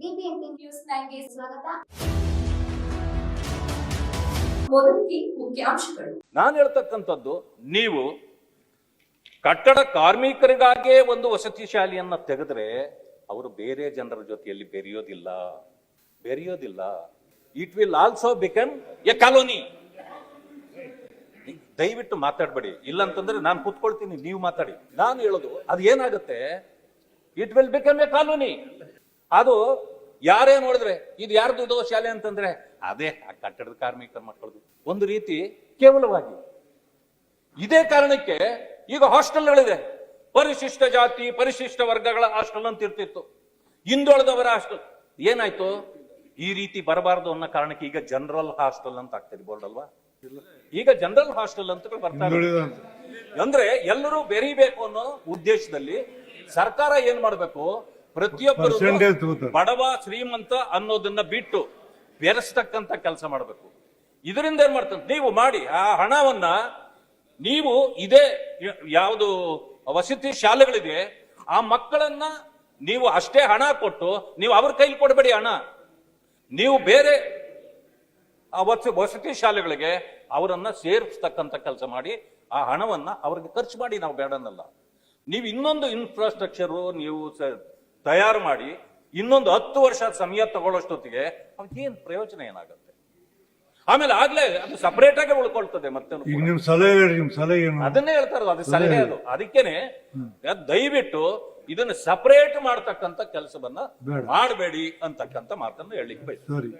News ಸ್ವಾಗತ. ನಾನು ಹೇಳ್ತಕ್ಕಂಥದ್ದು, ನೀವು ಕಟ್ಟಡ ಕಾರ್ಮಿಕರಿಗಾಗೇ ಒಂದು ವಸತಿ ಶಾಲೆಯನ್ನ ತೆಗೆದ್ರೆ ಅವರು ಬೇರೆ ಜನರ ಜೊತೆಯಲ್ಲಿ ಬೆರೆಯೋದಿಲ್ಲ. ಬೆರೆಯೋದಿಲ್ಲ. It will also become a colony ದಯವಿಟ್ಟು ಮಾತಾಡಬೇಡಿ. ಇಲ್ಲ ಅಂತಂದ್ರೆ ನಾನು ಕೂತ್ಕೊಳ್ತೀನಿ, ನೀವು ಮಾತಾಡಿ. ನಾನು ಹೇಳೋದು ಅದು ಏನಾಗುತ್ತೆ it will become a colony ಅದು ಯಾರೇ ನೋಡಿದ್ರೆ ಇದು ಯಾರ್ದು ಶಾಲೆ ಅಂತಂದ್ರೆ ಅದೇ ಆ ಕಟ್ಟಡದ ಕಾರ್ಮಿಕರ ಮಕ್ಕಳದು. ಒಂದು ರೀತಿ ಕೇವಲವಾಗಿ. ಇದೇ ಕಾರಣಕ್ಕೆ ಈಗ ಹಾಸ್ಟೆಲ್ಗಳಿದೆ ಪರಿಶಿಷ್ಟ ಜಾತಿ ಪರಿಶಿಷ್ಟ ವರ್ಗಗಳ ಹಾಸ್ಟೆಲ್ ಅಂತ ಇರ್ತಿತ್ತು. ಹಿಂದುಳಿದವರ ಹಾಸ್ಟೆಲ್. ಏನಾಯ್ತು? ಈ ರೀತಿ ಬರಬಾರದು ಅನ್ನೋ ಕಾರಣಕ್ಕೆ ಈಗ ಜನರಲ್ ಹಾಸ್ಟೆಲ್ ಅಂತ ಆಗ್ತದೆ ಬೋರ್ಡ್ ಅಲ್ವಾ? ಈಗ ಜನರಲ್ ಹಾಸ್ಟೆಲ್ ಅಂತ. ಬರ್ತಾರೆ ಅಂದ್ರೆ ಎಲ್ಲರೂ ಬೆರಿಬೇಕು ಅನ್ನೋ ಉದ್ದೇಶದಲ್ಲಿ ಸರ್ಕಾರ ಏನ್ ಮಾಡ್ಬೇಕು? ಪ್ರತಿಯೊಬ್ಬರು ಬಡವ ಶ್ರೀಮಂತ ಅನ್ನೋದನ್ನ ಬಿಟ್ಟು ಬೆರೆಸ್ತಕ್ಕಂತ ಕೆಲಸ ಮಾಡಬೇಕು. ಇದರಿಂದ ಏನ್ ಮಾಡ್ತಂತ ನೀವು ಮಾಡಿ ಆ ಹಣವನ್ನ ನೀವು ಇದೇ ಯಾವುದು ವಸತಿ ಶಾಲೆಗಳಿದೆ ಆ ಮಕ್ಕಳನ್ನ ನೀವು ಅಷ್ಟೇ ಹಣ ಕೊಟ್ಟು ನೀವು ಅವ್ರ ಕೈಲಿ ಕೊಡಬೇಡಿ ಹಣ. ನೀವು ಬೇರೆ ವಸತಿ ಶಾಲೆಗಳಿಗೆ ಅವರನ್ನ ಸೇರಿಸ್ತಕ್ಕಂಥ ಕೆಲಸ ಮಾಡಿ ಆ ಹಣವನ್ನ ಅವ್ರಿಗೆ ಖರ್ಚು ಮಾಡಿ ನಾವು ಬೇಡನಲ್ಲ. ನೀವು ಇನ್ನೊಂದು ಇನ್ಫ್ರಾಸ್ಟ್ರಕ್ಚರು ನೀವು ತಯಾರು ಮಾಡಿ ಇನ್ನೊಂದು ಹತ್ತು ವರ್ಷ ಸಮಯ ತಗೊಳ್ಳೋಷ್ಟೊತ್ತಿಗೆ ಏನು ಪ್ರಯೋಜನ ಏನಾಗುತ್ತೆ? ಆಮೇಲೆ ಆಗ್ಲೇ ಅದು ಸಪರೇಟ್ ಆಗಿ ಉಳ್ಕೊಳ್ತದೆ ಮತ್ತೆ ಅದನ್ನೇ ಹೇಳ್ತಾರ ಅದು ಸಲಹೆ ಅದು. ಅದಕ್ಕೇನೆ ದಯವಿಟ್ಟು ಇದನ್ನ ಸಪರೇಟ್ ಮಾಡ್ತಕ್ಕಂಥ ಕೆಲಸವನ್ನ ಮಾಡಬೇಡಿ ಅಂತಕ್ಕಂಥ ಮಾತನ್ನು ಹೇಳಲಿಕ್ಕೆ ಬೈತಾರೆ